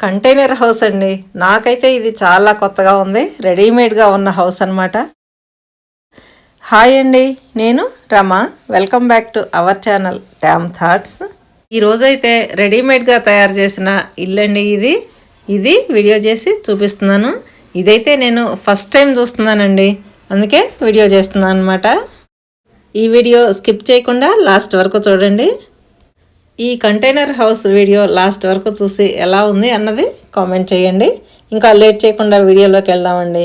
Container house అండి. నాకైతే ఇది చాలా కొత్తగా ఉంది. రెడీమేడ్గా ఉన్న హౌస్ అనమాట హాయ్ అండి. నేను Rama. Welcome back to our channel dam thoughts. ఈరోజైతే రెడీమేడ్గా తయారు చేసిన ఇల్లండి ఇది. ఇది వీడియో చేసి చూపిస్తున్నాను. ఇదైతే నేను ఫస్ట్ టైం చూస్తున్నానండి. అందుకే వీడియో చేస్తున్నాను అనమాట ఈ వీడియో స్కిప్ చేయకుండా లాస్ట్ వరకు చూడండి. ఈ కంటైనర్ హౌస్ వీడియో లాస్ట్ వరకు చూసి ఎలా ఉంది అన్నది కామెంట్ చేయండి. ఇంకా లేట్ చేయకుండా వీడియోలోకి వెళ్దామండి.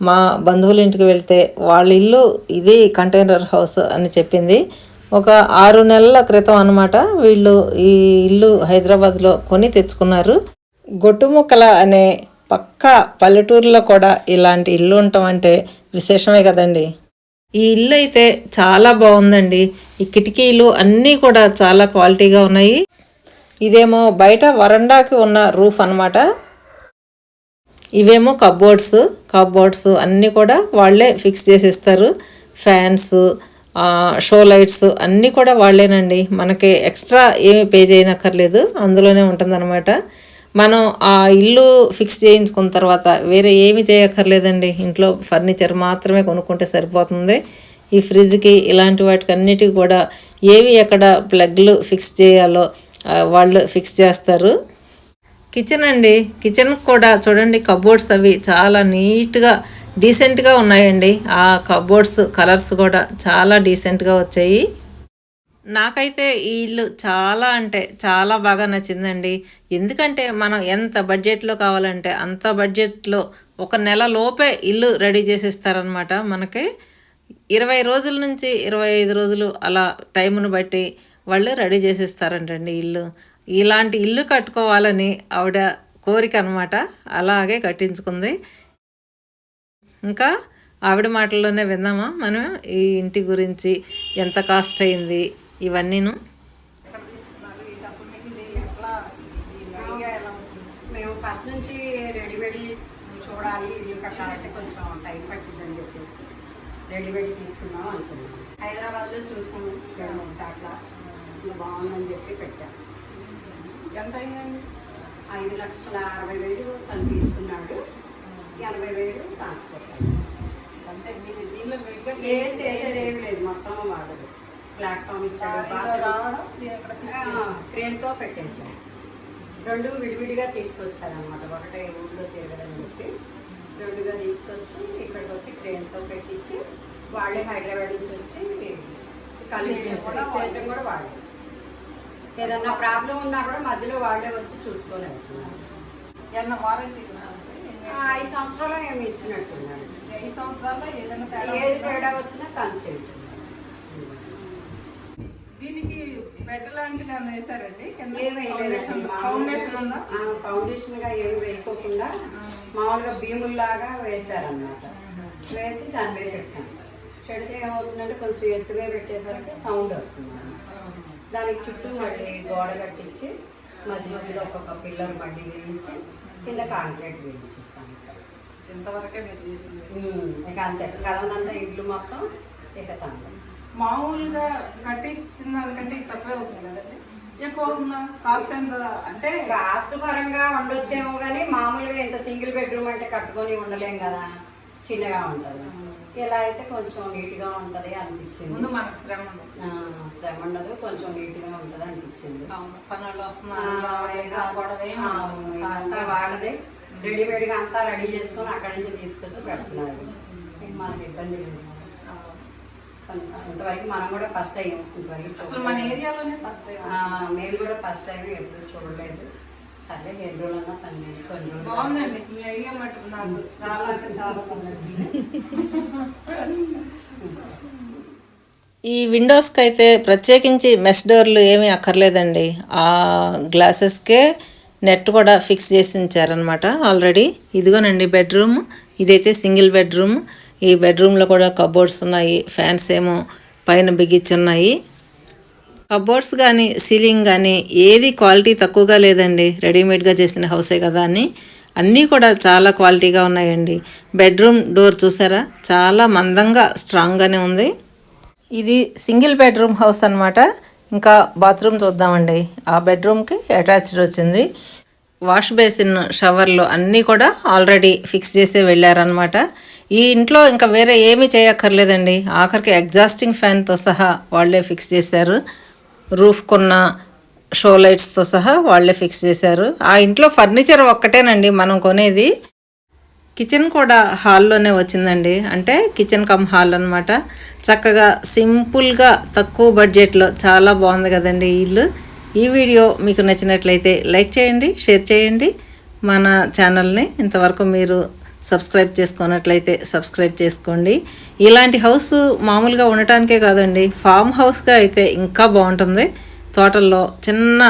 మా బంధువుల ఇంటికి వెళ్తే వాళ్ళ ఇల్లు ఇది కంటైనర్ హౌస్ అని చెప్పింది. ఒక ఆరు నెలల క్రితం అనమాట వీళ్ళు ఈ ఇల్లు హైదరాబాద్లో కొని తెచ్చుకున్నారు. గొట్టుముక్కల అనే పక్క పల్లెటూరులో కూడా ఇలాంటి ఇల్లు ఉండటం అంటే విశేషమే కదండి. ఈ ఇల్లు అయితే చాలా బాగుందండి. ఈ కిటికీలు అన్నీ కూడా చాలా క్వాలిటీగా ఉన్నాయి. ఇదేమో బయట వరండాకి ఉన్న రూఫ్ అనమాట ఇవేమో కబోర్డ్స్ కబోర్డ్స్ అన్నీ కూడా వాళ్ళే ఫిక్స్ చేసిస్తారు. ఫ్యాన్స్ షో లైట్స్ అన్నీ కూడా వాళ్ళేనండి. మనకి ఎక్స్ట్రా ఏమి పే చేయనక్కర్లేదు. అందులోనే ఉంటుందన్నమాట. మనం ఆ ఇల్లు ఫిక్స్ చేయించుకున్న తర్వాత వేరే ఏమి చేయక్కర్లేదండి. ఇంట్లో ఫర్నిచర్ మాత్రమే కొనుక్కుంటే సరిపోతుంది. ఈ ఫ్రిడ్జ్కి ఇలాంటి వాటికి అన్నిటికీ కూడా ఏవి ఎక్కడ ప్లగ్లు ఫిక్స్ చేయాలో వాళ్ళు ఫిక్స్ చేస్తారు. కిచెన్ అండి. కిచెన్ కూడా చూడండి కబోర్డ్స్ అవి చాలా నీట్గా డీసెంట్గా ఉన్నాయండి. ఆ కబోర్డ్స్ కలర్స్ కూడా చాలా డీసెంట్గా వచ్చాయి. నాకైతే ఈ ఇల్లు చాలా అంటే చాలా బాగా నచ్చిందండి. ఎందుకంటే మనం ఎంత బడ్జెట్లో కావాలంటే అంత బడ్జెట్లో ఒక నెల లోపే ఇల్లు రెడీ చేసిస్తారనమాట మనకి ఇరవై రోజుల నుంచి ఇరవై ఐదు రోజులు అలా టైంను బట్టి వాళ్ళు రెడీ చేసిస్తారంటండి ఇల్లు. ఇలాంటి ఇల్లు కట్టుకోవాలని ఆవిడ కోరిక అనమాట అలాగే కట్టించుకుంది. ఇంకా ఆవిడ మాటల్లోనే విందామా? మనం ఈ ఇంటి గురించి ఎంత కాస్ట్ అయింది? ఇవన్నీను. మేము ఫస్ట్ నుంచి రెడీమేడ్ చూడాలి. ఇల్లు కట్టాలంటే కొంచెం టైం పట్టిందని చెప్పేసి రెడీమేడ్ తీసుకుందాం అనుకున్నాం. హైదరాబాద్లో చూసాము రెండు మూడు చోట్ల. బాగుందని చెప్పి పెట్టాం. ఎంత అయిందండి? ఐదు లక్షల అరవై వేలు తను తీసుకున్నాడు. ఎనభై వేలు ట్రాన్స్పోర్ట్ అంతే మీరు దీనిలో ఏం చేసేది ఏమి లేదు. మొత్తం వాడదు ప్లాట్ఫామ్ ఇచ్చాడు క్రేన్తో పెట్టేశారు. రెండు విడివిడిగా తీసుకొచ్చారనమాట ఒకటే ఊళ్ళో తిరగదని చెప్పి రెండుగా తీసుకొచ్చి ఇక్కడికి వచ్చి క్రేన్తో పెట్టించి వాళ్ళే హైదరాబాద్ నుంచి వచ్చి కలిసి చేయడం కూడా వాళ్ళే. ఏదన్నా ప్రాబ్లం ఉన్నా కూడా మధ్యలో వాళ్ళే వచ్చి చూసుకొని వెళ్తున్నారు. ఏమన్నా వారంటీ ఐదు సంవత్సరాలు ఏమి ఇచ్చినట్టున్నారు ఐదు సంవత్సరాల్లో ఏదైనా ఏది తేడా వచ్చినా చేయండి దీనికి బెడ్ లాంటిది ఏమైనా వేసారండి వేయలేదండి. ఫౌండేషన్ ఉందా? ఫౌండేషన్గా ఏమి వేయకోకుండా మామూలుగా భీముల్లాగా వేశారనమాట వేసి దాని మీద పెట్టాను పెడితే ఏమవుతుందంటే కొంచెం ఎత్తుగా పెట్టేసరికి సౌండ్ వస్తుంది. దానికి చుట్టూ మళ్ళీ గోడ కట్టించి మధ్య మధ్యలో ఒక్కొక్క పిల్లర్ మళ్ళీ వేయించి కింద కాంక్రీట్ వేయించేసాను ఇంతవరకే మీరు చేసింది. ఇక అంతే. కలనంతా ఇల్లు మొత్తం మామూలుగా కట్టించిన దానికంటే ఇది తక్కువే అవుతుంది కదండి? ఎక్కువ అవుతుందా? కాస్ట్ ఎంత అంటే? కాస్ట్ పరంగా ఉండొచ్చేమో కానీ మామూలుగా ఇంత సింగిల్ బెడ్రూమ్ అంటే కట్టుకొని ఉండలేం కదా. చిన్నగా ఉంటుంది. ఇలా అయితే కొంచెం నీట్గా ఉంటుంది అనిపించింది. ముందు మనకు శ్రమ శ్రమ ఉండదు కొంచెం నీట్గా ఉంటుంది అనిపించింది. పనులు అవును, ఇదంతా వాళ్ళదే. రెడీమేడ్గా అంతా రెడీ చేసుకొని అక్కడి నుంచి తీసుకొచ్చి పెడుతున్నారు. మనకి ఇబ్బంది లేదు. ఇంతవరకు మనం కూడా ఫస్ట్ అయ్యాం ఇంతవరకు అసలు మన. ఏరియాలోనే ఫస్ట్ ఆ, మేము కూడా ఫస్ట్ టైం ఎప్పుడు చూడలేదు. సరే ఎన్ని రోజులన్నా పని కొన్ని రోజులు బాగుందండి. మీ ఐడియా మటుకు నాకు చాలా అంటే చాలా నచ్చింది. ఈ విండోస్కి అయితే ప్రత్యేకించి మెష్ డోర్లు ఏమీ అక్కర్లేదండి. ఆ గ్లాసెస్కే నెట్ కూడా ఫిక్స్ చేసి ఉంచారనమాట ఆల్రెడీ ఇదిగోనండి బెడ్రూమ్ ఇదైతే సింగిల్ బెడ్రూమ్ ఈ బెడ్రూమ్లో కూడా కబోర్డ్స్ ఉన్నాయి ఫ్యాన్స్ ఏమో పైన బిగించున్నాయి. కబోర్డ్స్ కానీ సీలింగ్ కానీ ఏది క్వాలిటీ తక్కువగా లేదండి. రెడీమేడ్గా చేసిన హౌసే కదా అని. అన్నీ కూడా చాలా క్వాలిటీగా ఉన్నాయండి. బెడ్రూమ్ డోర్ చూసారా? చాలా మందంగా స్ట్రాంగ్గానే ఉంది. ఇది సింగిల్ బెడ్రూమ్ హౌస్ అనమాట ఇంకా బాత్రూమ్ చూద్దామండి. ఆ బెడ్రూమ్కి అటాచ్డ్ వచ్చింది. వాష్ బేసిన్ షవర్లు అన్నీ కూడా ఆల్రెడీ ఫిక్స్ చేసే వెళ్ళారనమాట ఈ ఇంట్లో ఇంకా వేరే ఏమీ చేయక్కర్లేదండి. ఆఖరికి ఎగ్జాస్టింగ్ ఫ్యాన్తో సహా వాళ్ళే ఫిక్స్ చేశారు. రూఫ్ కొన్న షో లైట్స్తో సహా వాళ్ళే ఫిక్స్ చేశారు. ఆ ఇంట్లో ఫర్నిచర్ ఒక్కటేనండి మనం కొనేది. కిచెన్ కూడా హాల్లోనే వచ్చిందండి. అంటే కిచెన్ కమ్ హాల్ అనమాట చక్కగా సింపుల్గా తక్కువ బడ్జెట్లో చాలా బాగుంది కదండి ఇల్లు. ఈ వీడియో మీకు నచ్చినట్లయితే లైక్ చేయండి షేర్ చేయండి. మన ఛానల్ని ఇంతవరకు మీరు సబ్స్క్రైబ్ చేసుకున్నట్లయితే సబ్స్క్రైబ్ చేసుకోండి. ఇలాంటి హౌస్ మామూలుగా ఉండటానికే కాదండి. ఫామ్ హౌస్గా అయితే ఇంకా బాగుంటుంది. తోటల్లో చిన్న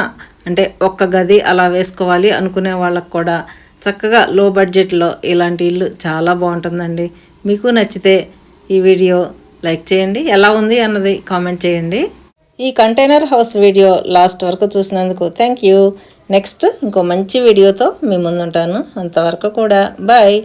అంటే ఒక్క గది అలా వేసుకోవాలి అనుకునే వాళ్ళకు కూడా చక్కగా లో బడ్జెట్లో ఇలాంటి ఇల్లు చాలా బాగుంటుందండి. మీకు నచ్చితే ఈ వీడియో లైక్ చేయండి. ఎలా ఉంది అన్నది కామెంట్ చేయండి. ఈ కంటైనర్ హౌస్ వీడియో లాస్ట్ వరకు చూసినందుకు థ్యాంక్ యూ. నెక్స్ట్ ఇంకో మంచి వీడియోతో మీ ముందుంటాను. అంతవరకు కూడా బాయ్.